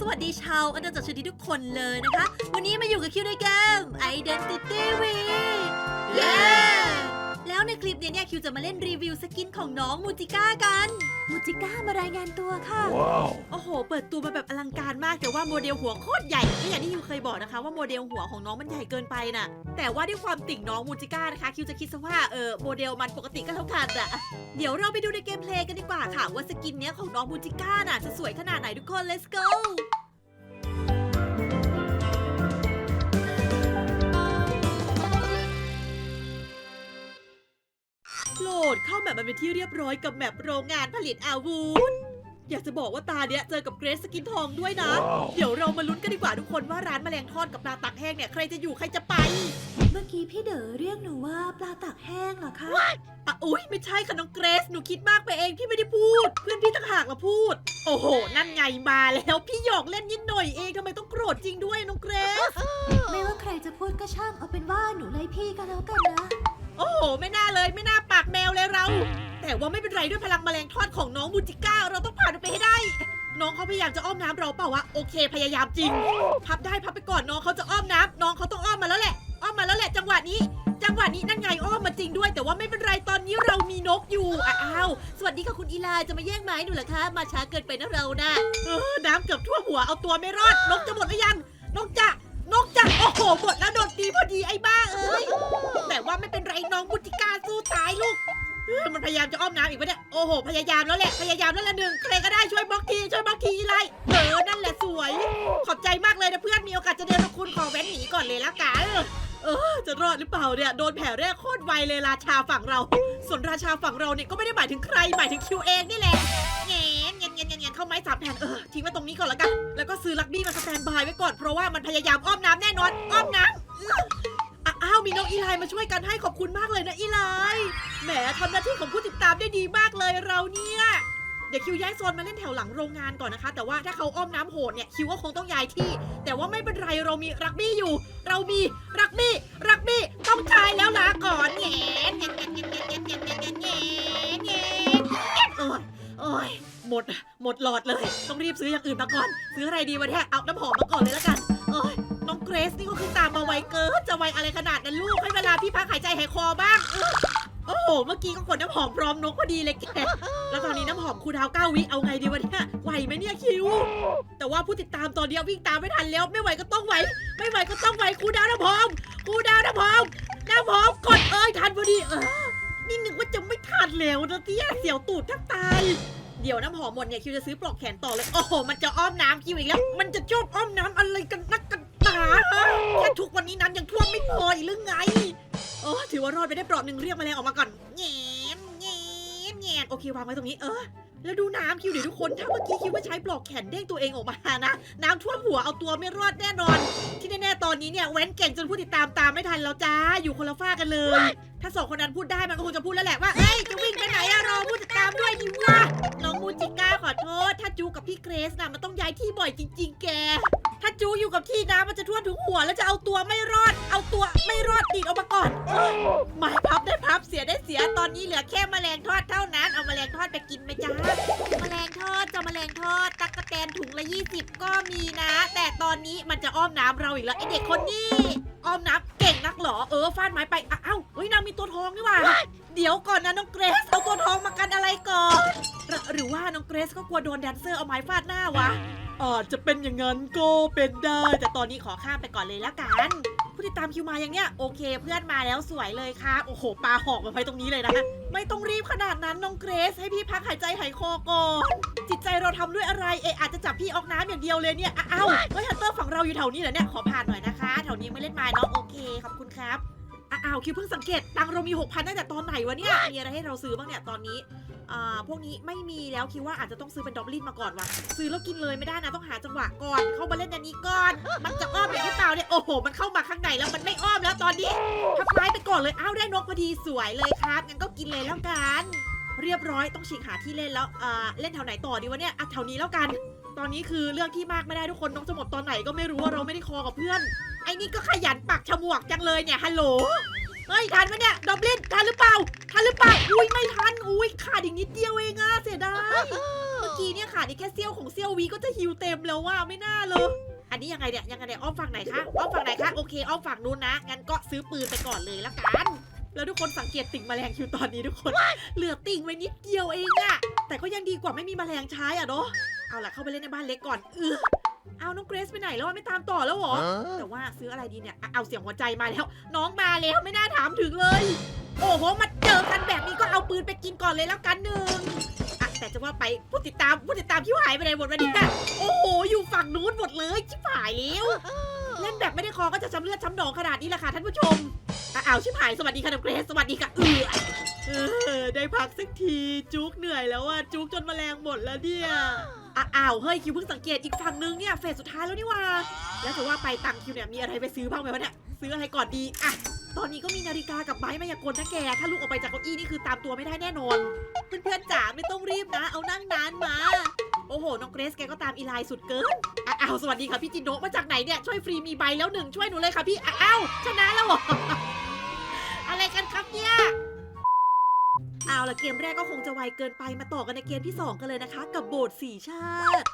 สวัสดีชาวอันเดอร์จักรชนิดทุกคนเลยนะคะ วันนี้มาอยู่กับคิวในเกม Identity V เย้ แล้วในคลิปนี้เนี่ยคิวจะมาเล่นรีวิวสกินของน้องมูจิก้ากัน มูจิก้ามารายงานตัวค่ะ Wow. โอ้โห เปิดตัวมาแบบอลังการมาก แต่ว่าโมเดลหัวโคตรใหญ่ก็อย่างที่คิวเคยบอกนะคะว่าโมเดลหัวของน้องมันใหญ่เกินไปน่ะ แต่ว่าด้วยความติ่งน้องมูจิก้านะคะ คิวจะคิดซะว่าเออโมเดลมันปกติก็เท่ากันอะเดี๋ยวเราไปดูในเกมเพลย์กันดีกว่าค่ะ ว่าสกินเนี้ยของน้องมูจิก้าน่ะจะสวยขนาดไหนทุกคน let's go ดเข้าแมปมันเป็นที่เรียบร้อยกับแมปโรงงานผลิตอาวุธ อยากจะบอกว่าตาเนี้ยเจอกับเกรซสกินทองด้วยนะว้าวเดี๋ยวเรามาลุ้นกันดีกว่าทุกคนว่าร้านแมลงทอดกับปลาตักแห้งเนี่ยใครจะอยู่ใครจะไปเมื่อกี้พี่เด๋อเรียกหนูว่าปลาตักแห้งเหรอคะอะอุ้ยไม่ใช่ค่ะน้องเกรซหนูคิดมากไปเองพี่ไม่ได้พูด เพื่อนพี่ต่างหากมาพูด โอ้โห นั่นไงมาแล้วพี่หยอกเล่นนิดหน่อยเองทำไมต้องโกรธจริงด้วยน้องเกรซไม่ว่าใครจะพูดก็ช่างเอาเป็นว่าหนูไล่พี่ก็แล้วกันนะ โอ้โห ไม่น่าเลยไม่น่าปากแมวเลยเรา แต่ว่าไม่เป็นไรด้วยพลังแมลงทอดของน้องมูจิก้า เราต้องผ่านมันไปให้ได้ น้องเขาพยายามจะอ้อมน้ำเราเปล่าวะโอเคพยายามจริง พับได้พับไปก่อนน้องเขาจะอ้อมน้ำน้องเขาต้องอ้อมมาแล้วแหละ อ้อมมาแล้วแหละ จังหวะนี้ จังหวะนี้นั่นไงอ้อมมาจริงด้วย แต่ว่าไม่เป็นไรตอนนี้เรามีนกอยู่อ้าวสวัสดีค่ะคุณอีลาจะมาแย่งไม้หนูเหรอคะมาช้าเกินไปนะเรานะเออน้ำเกือบท่วมหัวเอาตัวไม่รอดนกจะหมดหรือยังนกจะนกจะโอ้โหหมดแล้วโดนตีพอดีไอ้บ้าเอ้ย แต่ว่าไม่เป็นไรน้องบุติกาสู้ตายลูกเออมันพยายามจะอ้อมน้ำอีกปะเนี่ย โอ้โห พยายามแล้วแหละ พยายามแล้วละหนึ่งใครก็ได้ช่วยบล็อกทีช่วยบล็อกทีอะไรเออ นั่นแหละสวย ขอบใจมากเลยนะเพื่อน มีโอกาสจะเดินกับคุณขอแว้นหนีก่อนเลยละกัน เออ จะรอดหรือเปล่าเนี่ย โดนแผลแรกโคตรไวเลยราชาฝั่งเรา ส่วนราชาฝั่งเราเนี่ยก็ไม่ได้หมายถึงใคร หมายถึงคิวเองนี่แหละแงนแงนแงนแงนแงเข้าไม้สามแผ่น เออ ทิ้งไว้ตรงนี้ก่อนละกัน แล้วก็ซื้อลักบี้มาสแตนบายไว้ก่อน เพราะว่ามันพยายามอ้อมน้ำแน่นอน อ้อมน้ำ อ้าวมีน้องอีไลน์มาช่วยกันให้ขอบคุณมากเลยนะอีไลน์แหมทำหน้าที่ของผู้ติดตามได้ดีมากเลยเราเนี่ยเดี๋ยวคิวย้ายโซนมาเล่นแถวหลังโรงงานก่อนนะคะ แต่ว่าถ้าเขาอ้อมน้ำโหดเนี่ยคิวก็คงต้องย้ายที่ แต่ว่าไม่เป็นไรเรามีรักบี้อยู่ เรามีรักบี้รักบี้ต้องตายแล้วลาก่อนแงนแงนแงนแงนแงนแงนแงนแงนแงนแงนโอ้ยโอ้ยหมดหมดหลอดเลย ต้องรีบซื้ออย่างอื่นมาก่อน ซื้ออะไรดีวะเนี่ยเอาน้ำหอมมาก่อนเลยแล้วกัน เมื่อกี้ก็กดน้ำหอมพร้อมนกพอดีเลยแก แล้วตอนนี้น้ำหอมคูดาวเก้าวิเอาไงดีวะเนี่ย ไหวไหมเนี่ยคิว แต่ว่าผู้ติดตามตอนนี้วิ่งตามไม่ทันแล้ว ไม่ไหวก็ต้องไหว ไม่ไหวก็ต้องไหวคูดาวน้ำหอมคูดาวน้ำหอมน้ำหอมกดเอ้ยทันพอดี เออ นี่นึกว่าจะไม่ทันแล้วนะเตี้ยเสียวตูดแทับตายเดี๋ยวน้ำหอมหมดเนี่ยคิวจะซื้อปลอกแขนต่อเลย โอ้โห มันจะอ้อมน้ำคิวอีกแล้ว มันจะชอบอ้อมน้ำอะไรกันนักกันหนาแค่ทุกวันนี้น้ำยังท่วมไม่พออีกหรือไง โอ้ถือว่ารอดไปได้เปลอกหนึ่งเรียกแมาแรงออกมาก่อนแง่แง่แง่โอเควางไว้ตรงนี้เออแล้วดูน้ำคิวเดี๋ยวทุกคนถ้าเมื่อกี้คิวว่าใช้ปลอกแขนเด้งตัวเองออกมานะ น้ำท่วมหัวเอาตัวไม่รอดแน่นอน ที่แน่ๆตอนนี้เนี่ยแว้นเก่งจนผู้ติดตามตามไม่ทันแล้วจ้าอยู่คนละฝ้ากกันเลย ถ้าสองคนนั้นพูดได้มันก็คงจะพูดแล้วแหละว่า เอ้ยจะวิ่งไปไหนอะรอผู้ติดตามด้วยดิวะน้องมูจิก้าขอโทษ ถ้าจูกับพี่เกรซน่ะมันต้องย้ายที่บ่อยจริง ๆ แก ถ้าจูอยู่กับที่น้ำมันจะท่วมถึงหัวแล้วจะเอาตัวไม่รอด เอาตัวไม่รอดติดออกมาก่อนเอ้ยไม่พับได้พับเสียได้เสียตอนนี้เหลือแค่แมลงทอดเท่านั้น เอาแมลงทอดไปกินไหมจ้าแมลงทอดจะแมลงทอด ตักกะแตนถุงละ 20 ก็มีนะ แต่ตอนนี้มันจะอ้อมน้ำเราอีกแล้วไอเด็กคนนี้ อ้อมน้ำเก่งนักเหรอ เออฟาดไม้ไปอ้าวเฮ้ยนางมีตัวทองนี่หว่า เดี๋ยวก่อนนะน้องเกรซเอาตัวทองมากันอะไรก่อน หรือหรือว่าน้องเกรซก็กลัวโดนแดนเซอร์เอาไม้ฟาดหน้าวะอาจจะเป็นอย่างนั้นก็เป็นได้ แต่ตอนนี้ขอข้ามไปก่อนเลยและกัน ติดตามคิวมาอย่างเนี้ยโอเค เพื่อนมาแล้วสวยเลยครับโอ้โหปลาหอกมาไว้ตรงนี้เลยนะ ไม่ต้องรีบขนาดนั้นน้องเกรซให้พี่พักหายใจหายคอก่อนจิตใจเราทำด้วยอะไรเอะอาจจะจับพี่ออกน้ำอย่างเดียวเลยเนี่ยอ้าวเฮ้ยฮันเตอร์ฝั่งเราอยู่แถวนี้เหรอเนี่ยขอผ่านหน่อยนะคะแถวนี้ไม่เล่นไม้เนาะโอเคขอบคุณครับอ้าวคิวเพิ่งสังเกตตังค์เรามี6,000ตั้งแต่ตอนไหนวะเนี่ยมีอะไรให้เราซื้อบ้างเนี่ยตอนนี้อ่า พวกนี้ไม่มีแล้วคิดว่าอาจจะต้องซื้อเป็นดอบลินมาก่อนว่ะซื้อแล้วกินเลยไม่ได้นะต้องหาจังหวะก่อน เข้ามาเล่นอันนี้ก่อน มันจะอ้อมอย่างที่เปล่าเนี่ยโอ้โห มันเข้ามาข้างในแล้วมันไม่อ้อมแล้วตอนนี้ทับไม้ไปก่อนเลยอ้าวได้นกพอดีสวยเลยครับงั้นก็กินเลยแล้วกัน เรียบร้อยต้องฉีกหาที่เล่นแล้วอ่าเล่นแถวไหนต่อดีวะเนี่ยอะแถวนี้แล้วกัน ตอนนี้คือเลือกที่มากไม่ได้ทุกคนน้องจะหมดตอนไหนก็ไม่รู้ว่าเราไม่ได้คอกับเพื่อนไอ้นี่ก็ขยันปักฉมวกจังเลยเนี่ยฮัลโหลเฮ้ยทันไหมเนี่ยดอบลินทันหรือเปล่า ทันหรือเปล่าอุ้ยไม่ทันอุ้ยขาดอีกนิดเดียวเองอะเสียดายเมื่ออกี้เนี่ยค่ะนี่แค่เซี่ยวของเซี่ยววีก็จะฮิวเต็มแล้วว่าไม่น่าเลย อันนี้ยังไงเนี่ยยังไงเนี่ยอ้อมฝั่งไหนคะอ้อมฝั่งไหนคะโอเคอ้อมฝั่งนู้นนะงั้นก็ซื้อปืนไปก่อนเลยละกันแล้วทุกคนสังเกตติ่งแมลงคิวตอนนี้ทุกคน เหลือติ่งไว้นิดเดียวเองอะแต่ก็ยังดีกว่าไม่มีแมลงใช้อะเนาะเอาล่ะเข้าไปเล่นในบ้านเล็กก่อนเออ เอาน้องเกรซไปไหนแล้วอะไม่ตามต่อแล้วเหรอ แต่ว่าซื้ออะไรดีเนี่ยอะเอาเสียงหัวใจมาแล้ว น้องมาแล้วไม่น่าถามถึงเลย โอ้โหมาเจอกันแบบนี้ก็เอาปืนไปกินก่อนเลยแล้วกันหนึ่งอะแต่จะว่าไปผู้ติดตามผู้ติดตามที่หายไปไหนหมดวันนี้อะโอ้โหอยู่ฝั่งนู้นหมดเลยชิบหายแล้วเล่นแบบไม่ได้คอก็จะช้ำเลือดช้ำหนองขนาดนี้แหละค่ะท่านผู้ชมอะเอาชิบหายสวัสดีค่ะน้องเกรซสวัสดีค่ะเออเออได้พักสักทีจุกเหนื่อยแล้วอะจุกจนแมลงหมดแล้วเนี่ย อ้าวเฮ้ยคิวเพิ่งสังเกตอีกฝั่งนึงเนี่ยเฟสสุดท้ายแล้วนี่ว่า แล้วจะว่าไปตังคิวเนี่ยมีอะไรไปซื้อบ้างไหมวะเนี่ยซื้ออะไรก่อนดีอะตอนนี้ก็มีนาฬิกากับไม้มายากลนะแก ถ้าลูกออกไปจากเก้าอี้นี่คือตามตัวไม่ได้แน่นอน เพื่อนๆจ๋าไม่ต้องรีบนะ เอานั่งนานมา โอ้โห น้องเกรซแกก็ตามอีไลน์สุดเกินอ้าวสวัสดีค่ะพี่จินโนะมาจากไหนเนี่ย ช่วยฟรีมีใบแล้วหนึ่งช่วยหนูเลยค่ะพี่ อ้าวชนะแล้วเหรอ อะไรกันครับเนี่ย เอาละเกมแรกก็คงจะไวเกินไปมาต่อกันในเกมที่ 2 กันเลยนะคะ กับโบสถ์สี่ชาติ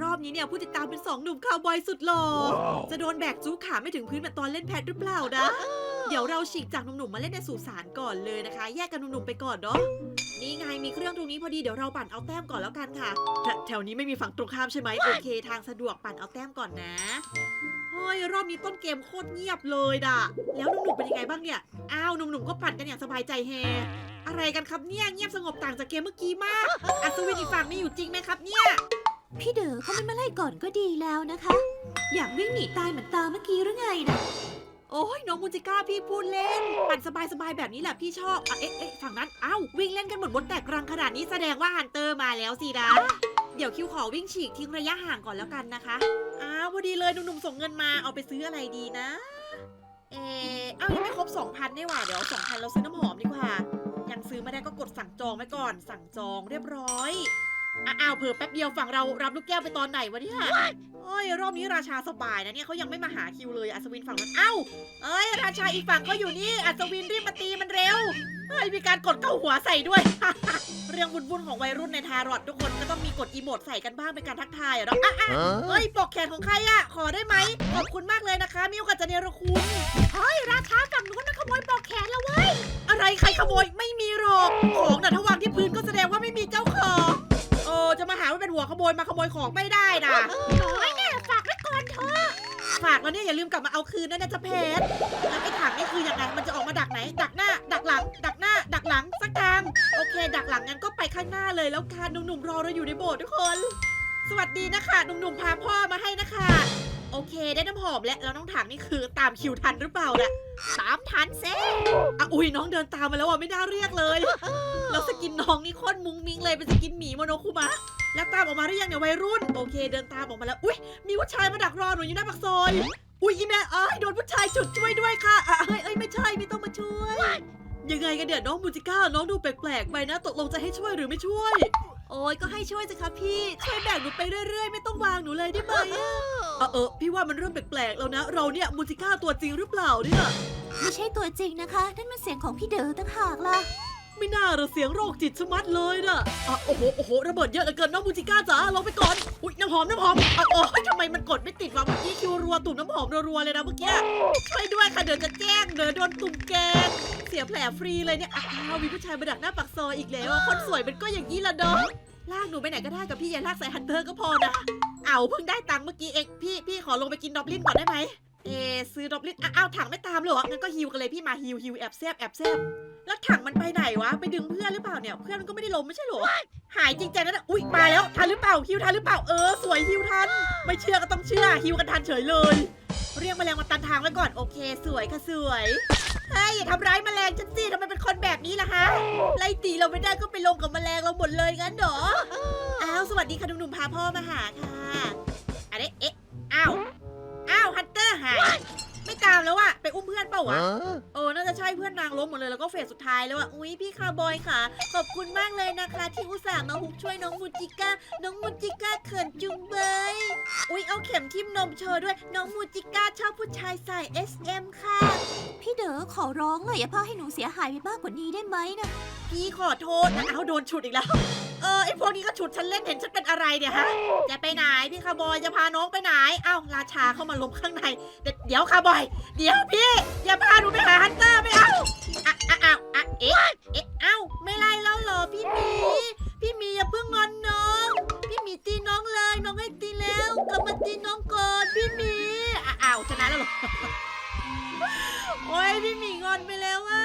รอบนี้เนี่ยผู้ติดตามเป็น 2 หนุ่มคาวบอยสุดหล่อจะโดนแบกจูขาไม่ถึงพื้นเหมือนตอนเล่นแพทหรือเปล่านะเดี๋ยวเราฉีกจากหนุ่มๆมาเล่นในสุสานก่อนเลยนะคะ แยกกันหนุ่มๆไปก่อนเนาะนี่ไงมีเครื่องตรงนี้พอดีเดี๋ยวเราปั่นเอาแต้มก่อนแล้วกันค่ะแถแถวนี้ไม่มีฝั่งตรงข้ามใช่ไหมโอเค ทางสะดวกปั่นเอาแต้มก่อนนะเฮ้ยรอบนี้ต้นเกมโคตรเงียบเลยด่ะแล้วหนุ่มๆเป็นยังไงบ้างเนี่ยอ้าวหนุ่มๆก็ปั่นกันอย่างสบายใจแฮ อะไรกันครับเนี่ยเงียบสงบต่างจากเกมเมื่อกี้มาก อัศวินอีกฝั่งไม่อยู่จริงไหมครับเนี่ย พี่เด๋อเขาไม่มาไล่ก่อนก็ดีแล้วนะคะ อยากวิ่งหนีตายเหมือนตาเมื่อกี้หรือไงนะโอ้ยน้องมูจิก้าพี่พูดเล่น ปั่นสบายๆแบบนี้แหละพี่ชอบอะเอ๊ะเอ๊ะฝั่งนั้นเอ้าวิ่งเล่นกันเหมือนมดแตกรังขนาดนี้แสดงว่าฮันเตอร์มาแล้วสินะ เดี๋ยวคิวขอวิ่งฉีกทิ้งระยะห่างก่อนแล้วกันนะคะ อ้าวพอดีเลยหนุ่มๆส่งเงินมาเอาไปซื้ออะไรดีนะ เออเอ้ายังไม่ครบ2,000นี่หว่าเดี๋ยว2,000เราซื้อน้ำหอมดีกว่า ยังซื้อไม่ได้ก็กดสั่งจองไว้ก่อน สั่งจองเรียบร้อยอะอ้าวเผื่อแป๊บเดียวฝั่งเรารับลูกแก้วไปตอนไหนวะเนี่ยโอ้ยรอบนี้ราชาสบายนะเนี่ยเขายังไม่มาหาคิวเลยอัศวินฝั่งนั้นเอ้า เอ้ย ราชาอีกฝั่งก็อยู่นี่อัศวินรีบมาตีมันเร็วเฮ้ยมีการกดเข้าหัวใส่ด้วย เรื่องวุ่นๆของวัยรุ่นในทารอดทุกคนก็ต้องมีกดอีโมดใส่กันบ้างเป็นการทักทายอะเนาะอะอะเฮ้ยปลอกแขนของใครอะขอได้ไหมขอบคุณมากเลยนะคะมิวกับจะเนรคุณเฮ้ยราชาฝั่งนู้นมันขโมยปลอกแขนแล้วเว้ยอะไรใครขโมยไม่มีห รอก ของแต่ะถ้าวางที่พื้นก็แสดงว่าไม่มีเจ้าของโอ้จะมาหาว่าเป็นหัวขโมยมาขโมยของไม่ได้นะน้อยแน่ฝากไว้ก่อนเถอะฝากแล้วเนี่ยอย่าลืมกลับมาเอาคืนด้วยนะจ๊ะเพชรแล้วไอ้ถังนี่คือยังไงมันจะออกมาดักไหน ดักหน้า ดักหลัง ดักหน้า ดักหลังสักทางโอเค ดักหลังงั้นก็ไปข้างหน้าเลยแล้วการหนุ่มๆรอเราอยู่ในโบสถ์ทุกคน สวัสดีนะคะหนุ่มๆพาพ่อมาให้นะคะ โอเคได้น้ำหอมและแล้วน้องถังนี่คือตามคิวทันหรือเปล่าเนี่ยตามทันเซ่อะอุ้ยน้องเดินตามมาแล้วอะไม่น่าเรียกเลยแล้วสกินน้องนี่โคตรมุ้งมิ้งเลยเป็นสกินหมีโมโนคุมะแล้วตามออกมาหรือยังเนี่ยวัยรุ่น โอเค เดินตามออกมาแล้วอุ้ยมีผู้ชายมาดักรอหนูอยู่หน้าปากซอยอุ้ยอีแม่เอ้ยโดนผู้ชายฉุดช่วยด้วยค่ะอะเอ้ยเอ้ยไม่ใช่ไม่ต้องมาช่วย ยังไงกันเดี๋ยวน้องมูจิก้าน้องดูแปลกๆไปนะ ตกลงจะให้ช่วยหรือไม่ช่วย โอ้ยก็ให้ช่วยสิคะพี่ ช่วยแบกหนูไปเรื่อยๆ ไม่ต้องวางหนูเลยได้ไหมอะเออเออพี่ว่ามันเริ่มแปลกๆแล้วนะ เราเนี่ยมูจิก้าตัวจริงหรือเปล่าเนี่ย ไม่ใช่ตัวจริงนะคะ นั่นมันเสียงของพี่เด๋อต่างหากล่ะ ไม่น่าหระเสียงโรคจิตชะมัดเลยนะอะโอ้โหโอ้โหระเบิดเยอะเหลือเกินน้องมูจิก้าจ๋าลงไปก่อนอุ้ยน้ำหอมน้ำหอมอะโอ้ยทำไมมันกดไม่ติดวะเมื่อกี้คิวรัวตุ่มน้ำหอมรัวๆเลยนะเมื่อกี้ช่วยด้วยค่ะเดี๋ยวจะแจ้งเดี๋ยวโดนตุ่มแกงเสียแผลฟรีเลยเนี่ยอ้าวมีผู้ชายมาดักหน้าปากซอยอีกแล้วอะคนสวยมันก็อย่างนี้ละเนาะลากหนูไปไหนก็ได้กับพี่ย่าลากใส่ฮันเตอร์ก็พอนะเอาเพิ่งได้ตังค์เมื่อกี้เองพี่พี่ขอลงไปกินดอบลินก่อนได้ไหม เออซื้อดอบลินอ้าวถังไม่ตามเลยเหรองั้นก็ฮิวกันเลยพี่มาฮิวฮิวแอบแซบแอบแซบแล้วถังมันไปไหนวะ ไปดึงเพื่อนหรือเปล่าเนี่ย เพื่อนมันก็ไม่ได้ล้มไม่ใช่เหรอ หายจริงจังนะอุ๊ยมาแล้วทันหรือเปล่าฮิวทันหรือเปล่าเออสวยฮิวทัน ไม่เชื่อก็ต้องเชื่อฮิวกันทันเฉยเลย เรียกแมลงมาตันทางไว้ก่อนโอเค สวยค่ะสวยเฮ้ยอย่าทำร้ายแมลงฉันสิทำไมเป็นคนแบบนี้ล่ะฮะไล่ตีเราไม่ได้ก็ไปลงกับแมลงเราหมดเลยงั้นเหรออ้าวสวัสดีค่ะหนุ่มๆพาพ่อมาหาค่ะอันนี้เอ๊ะอ้าวอ้าว ฮันเตอร์หายไม่ตามแล้วอะไปอุ้มเพื่อนเปล่าวะ เออ น่าจะใช่เพื่อนนางล้มหมดเลยแล้วก็เฟสสุดท้ายแล้วอะอุ๊ย พี่คาร์บอยค่ะ ขอบคุณมากเลยนะคะ ที่อุตส่าห์มาฮุกช่วยน้องมูจิก้า น้องมูจิก้าเขินจุงเบย อุ๊ย เอาเข็มทิ่มนมโชว์ด้วย น้องมูจิก้าชอบผู้ชายใส่ SM ค่ะ พี่เด๋อขอร้องเลยอย่าพาให้หนูเสียหายไปมากกว่านี้ได้ไหมนะ พี่ขอโทษนะเอาโดนฉุดอีกแล้ว เออไอพวกนี้ก็ฉุดฉันเล่นเห็นฉันเป็นอะไรเนี่ยฮะ จะไปไหนพี่คาร์บอยจะพาน้องไปไหนเอ้าราชาเข้ามาลบข้างใน เดี๋ยวคาร์บอย เดี๋ยวพี่อย่าพาหนูไปหาฮันเตอร์ไม่เอาอะอะอะอะเอ๊ะเอ๊ะเอ้าไม่ไล่แล้วเหรอพี่หมีพี่หมีอย่าเพิ่งงอนน้อง พี่หมีตีน้องเลยน้องให้ตีแล้วกลับมาตีน้องก่อนพี่หมีอ้าวชนะแล้วเหรอโอ้ยพี่หมีงอนไปแล้วอะ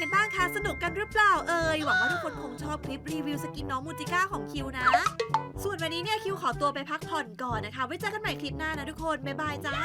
กันบ้างคะ สนุกกันหรือเปล่าเอ่ย หวังว่าทุกคนคงชอบคลิปรีวิวสกินน้องมูจิก้าของคิวนะ ส่วนวันนี้เนี่ยคิวขอตัวไปพักผ่อนก่อนนะคะ ไว้เจอกันใหม่คลิปหน้านะทุกคน บ๊ายบายจ้า